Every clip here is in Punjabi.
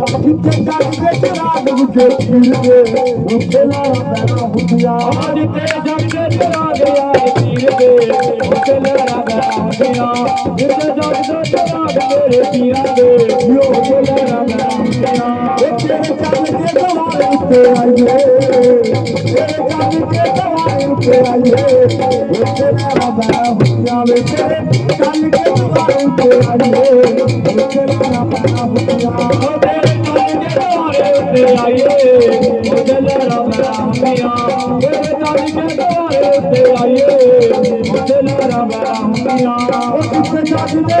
ਜਿੱਥੇ ਚੱਲ ਕੇ ਚਰਾਗ ਬੁਝੇ ਫਿਰਦੇ ਉੱਥੇ ਨਾ ਬੈਣਾ ਹੁੰਦੀਆਂ ਜਿੱਤੇ ਜਗ ਦੇ ਚਰਾਗ ਯਾਰ ਪੀਰ ਦੇ ਉੱਤੇ ਲਹਿਰਾ ਬਹਿ ਹੁੰਦੀਆਂ ਜਿੱਤੇ ਜਗ ਦੇ ਚਰਾਗ ਮੇਰੇ ਪੀਰਾਂ ਦੇ ਉੱਤੇ ਲਹਿਰਾ ਬਹਿ ਹੁੰਦੀਆਂ ਇਹ ਤੇਰੇ ਚੱਲ ਕੇ ਦਵਾਰੇ ਉੱਤੇ ਆਈਏ ਤੇਰੇ ਚੱਲ ਕੇ ਦਵਾਰੇ ਉੱਤੇ ਆਈਏ ਉੱਥੇ ਨਾ ਬੈਣਾ ਹੁੰਦੀਆਂ ਵੇ ਤੇਰੇ ਚੱਲ ਕੇ ਦਵਾਰੇ ਉੱਤੇ ਆਈਏ ਉੱਥੇ ਨਾ ਬੈਣਾ ਹੁੰਦੀਆਂ ਉਹ ਤੇਰੇ ਚੱਲ ਕੇ ਦੁਆਰੇ ਉੱਤੇ ਆਈਏ। ਉੱਤੇ ਲਹਿਰਾ ਬਹਿ ਹੁੰਦੀਆਂ ਤੇਰੇ ਕੇ ਦੁਆਰੇ ਉੱਤੇ ਆਈਏ ਉੱਤੇ ਲਹਿਰਾ ਬਹਿ ਉਹ ਕਿੱਥੇ ਜਾਂਦੇ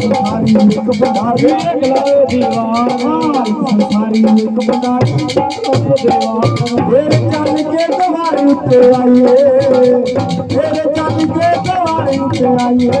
تماري تداي رماري چاليءَ تواري تي آي چاليءَ توهان تائين چاليهي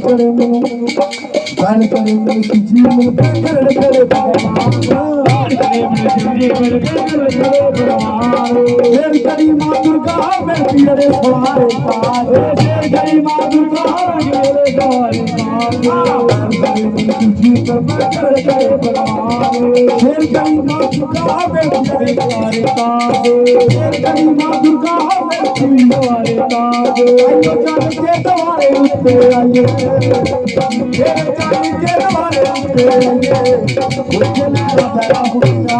pare pare pare pare pare pare pare pare pare pare pare pare pare pare pare pare दुर्गाह तारे माधु हा चौरा हेलुारे माधु हवंदर तारे वारा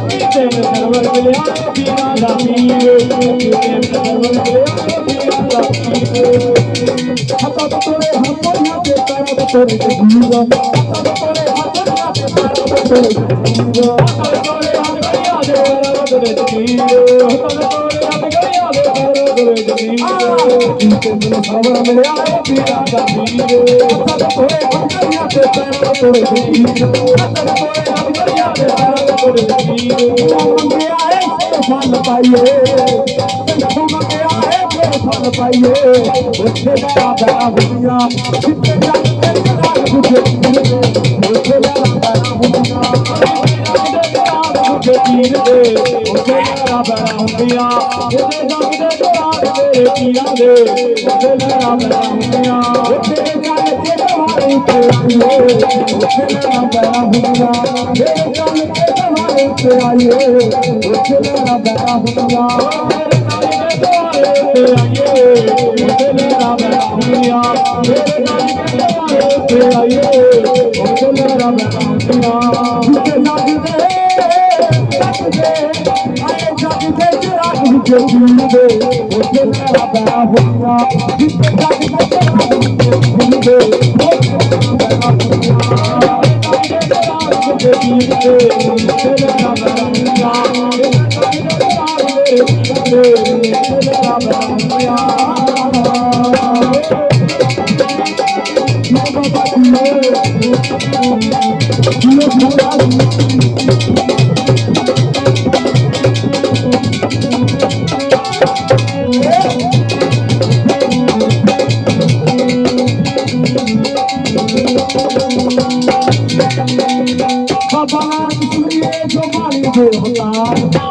ਮੈਨੂੰ ਸਰਵਰ ਮਿਲਿਆ ਏ ਪੀਰਾ ਦਾ ਪੀਰ ਜੀਤੇ ਮੈਨੂੰ ਸਰਵਰ ਮਿਲਿਆ ਏ ਪੀਰਾ ਦਾ ਪੀਰ ਹੱਥਾਂ ਤੋਂ ਤੋਰੇ ਹੱਥੋਂ ਨਾ ਤੇ ਪੈਰਾਂ ਤੋਂ ਤੋਰੇ ਤੇ ਵੀਰ ਹੱਥਾਂ ਤੋਂ ਤੋਰੇ ਹੱਥੋਂ ਨਾ ਤੇ ਪੈਰਾਂ ਤੋਂ ਤੋਰੇ ਤੇ ਵੀਰ ਗੁਰੂ ਜਮੀਨ ਜੀਤੇ ਮੈਨੂੰ ਸਬਰ ਮਿਲਿਆ ਏ ਪੀਰਾਂ ਦਾ ਵੀਰ ਸਦ ਹੋਏ ਅੰਦਰੀਆਂ ਤੇ ਪੈਰਾਂ ਤੋੜੇ ਵੀਰ ਸਦ ਹੋਏ ਅੰਦਰੀਆਂ ਤੇ ਪੈਰਾਂ ਤੋੜੇ ਵੀਰ ਮੰਗਿਆ ਏ ਫਿਰ ਫਲ ਪਾਈਏ। ਤੈਨੂੰ ਮੰਗਿਆ ਏ ਫਿਰ ਫਲ ਪਾਈਏ। ਉੱਥੇ ਦਾ ਬੜਾ ਹੁੰਦੀਆਂ ਜਿੱਥੇ ਜਾਂਦੇ ਰਾਗ ਬੁਝੇ ਉੱਥੇ ਦਾ ਬੜਾ ਹੁੰਦੀਆਂ ਗੁੱਗੇ ਪੀਰ ਦੇ ਉਹਦੇ ਲਹਿਰਾਂ ਬੈਰਾਂ ਹੁੰਦੀਆਂ ਉਹਦੇ ਜੱਗ ਦੇ ਦੌਰਾਨ ਤੇਰੇ ਪੀਰਾਂ ਦੇ ਉਹਦੇ ਲਹਿਰਾਂ ਬੈਰਾਂ ਹੁੰਦੀਆਂ ਉੱਥੇ ਚੱਲ ਕੇ ਤੁਹਾਰੇ ਤੇ ਉੱਥੇ ਨਾ ਬੜਾ ਹੁੰਦੀਆਂ ਮੇਰੇ ਚੱਲ ਤੇ ਆਈਏ ਉੱਥੇ ਨਾ ਬੜਾ ਹੁੰਦੀਆਂ ਮੇਰੇ ਨਾਲ ਦੇ ਦੁਆਰੇ ਤੇ ਆਈਏ ਉਹਦੇ ਲਹਿਰਾਂ ਬੈਰਾਂ ਹੁੰਦੀਆਂ ਮੇਰੇ ਨਾਲ ਦੇ ਦੁਆਰੇ ਤੇ ਆਈਏ ਉਹਦੇ ਲਹਿਰਾਂ ਬੈਰਾਂ ਹੁੰਦੀਆਂ ਜਿੱਥੇ ਲੱਗਦੇ ਲੱਗਦੇ ਆਏ ਜੱਗ ਦੇ ਚਰਾਗ ਵਿੱਚ ਜੀਂਦੇ ਉੱਥੇ ਨਾ ਬੜਾ ਹੁੰਦੀਆਂ ਜਿੱਥੇ ਜੱਗ ਦੇ ਚਰਾਗ ਵਿੱਚ ਜੀਂਦੇ ਉੱਥੇ ਨਾ ਬੜਾ ਹੁੰਦੀਆਂ ਬਾਬਾ ਨਾਨਕ ਸੁਣੀਏ ਜੋ ਮਾਲੀ Bye-bye.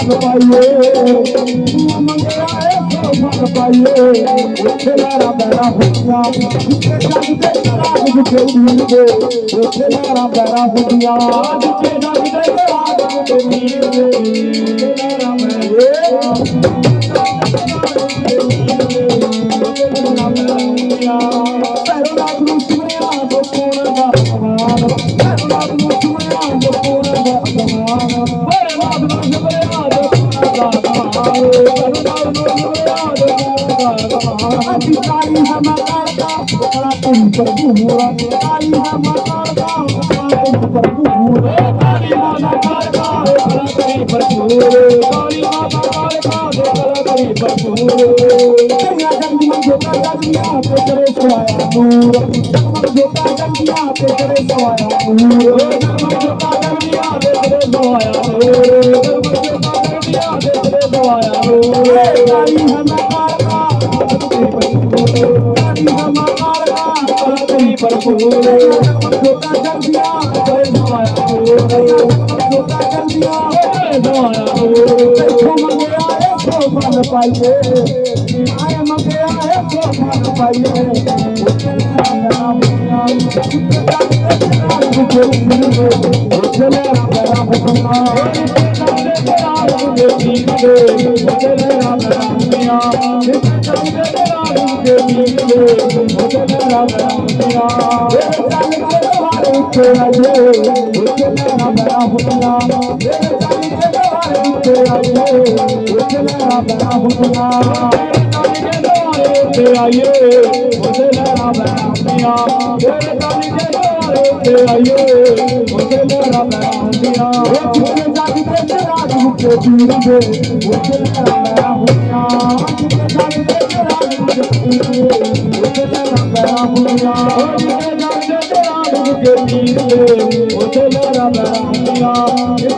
ਗੁਰੂ ਪਾਈਏ ਮੰਗਿਆ ਏ ਸੋ ਫਲ ਪਾਈਏ ਉੱਥੇ ਲਾਰਾ ਬੈਰਾ ਹੁੰਦੀਆਂ ਜਿੱਥੇ ਜੱਗ ਦੇ ਚਰਾਗ ਵਿੱਚ ਜੀਂਦੇ ਉੱਥੇ ਲਾਰਾ ਬੈਰਾ ਹੁੰਦੀਆਂ ਜਿੱਥੇ ਜੱਗ ਦੇ ਰਾਜ ਦੇ ਵੀਰ ਦੇ ਤੇਰਾ ਪਰਵਾਰ ਅਜੀ ਕਾਲੀ ਹਮਾ ਕਰਦਾ ਬੜਾ ਤੂੰ ਪ੍ਰਭੂ ਮੋਰਾ ਕਾਲੀ ਹਮਾ ਕਰਦਾ ਬੜਾ ਤੂੰ ਪ੍ਰਭੂ ਮੋਰਾ ਕਾਲੀ ਮਾਤਾ ਕਾਲਕਾ ਦੇ ਕਲਾ ਕਰੀ ਭਰਪੂਰ ਕਾਲੀ ਮਾਤਾ ਕਾਲਕਾ ਦੇ ਕਲਾ ਕਰੀ ਭਰਪੂਰ ਤੇਰੀਆਂ ਜੰਗੀਆਂ ਜੋਤਾ ਜੰਗੀਆਂ ਤੇ ਕਰੇ ਸਵਾਇਆ ਨੂਰ। ਜਗਮਗ ਜੋਤਾ ਜੰਗੀਆਂ ਤੇ ਕਰੇ ਸਵਾਇਆ ਨੂਰ। ਜਗਮਗ ਜੋਤਾ ਜਗਦੀਆਂ ਦੇ ਤੇਰੇ ਦਵਾਇਆ ਨੂਰ। ਜਗਮਗ ਜੋਤਾ ਜਗਦੀਆਂ ਦੇ ਤੇਰੇ ਦਵਾਇਆ ਨੂਰ। ਕਾਲੀ ਹਮਾ ਕਰਦਾ पाईे पाइ ਏ ਸੋ ਫਲ ਪਾਈਏ ਆਏ ਮੰਗਿਆ ਏ ਸੋ ਫਲ ਪਾਈਏ ਉੱਥੇ ਨਾ ਹੁੰਦੀਆਂ ਉੱਥੇ ਤੱਕ ਤੇ ਰਾਜ ਵਿੱਚ ਉੱਥੇ ਨਾ ਬੜਾ ਹੁਕਮਾ ਮੇਰੇ ਚੱਲ ਕੇ ਤੁਹਾਰੇ ਉੱਤੇ ਆਈਏ ਉੱਥੇ ਨਾ ਬੜਾ ਹੁਕਮਾ ਮੇਰੇ ਚੱਲ ਕੇ ਤੁਹਾਰੇ ਉੱਤੇ ਆਈਏ ਉੱਥੇ ਨਾ ਬੜਾ ਹੁਕਮਾ ਉੱਥੇ ਜੱਗ ਦੇ ਰਾਜ ਵਿੱਚ ਜੀਂਦੇ ਉੱਥੇ ਨਾ ਬੜਾ ਹੁਕਮਾ ਉੱਥੇ ਜੱਗ ਦੇ ਰਾਜ ਵਿੱਚ ਜੀਂਦੇ ਉੱਥੇ ਨਾ ਬੜਾ ਹੁਕਮਾ ਉਹ ਜਿਹੜੇ ਜੱਗ ਦੇ ਰਾਜ ਵਿੱਚ ਜੀਂਦੇ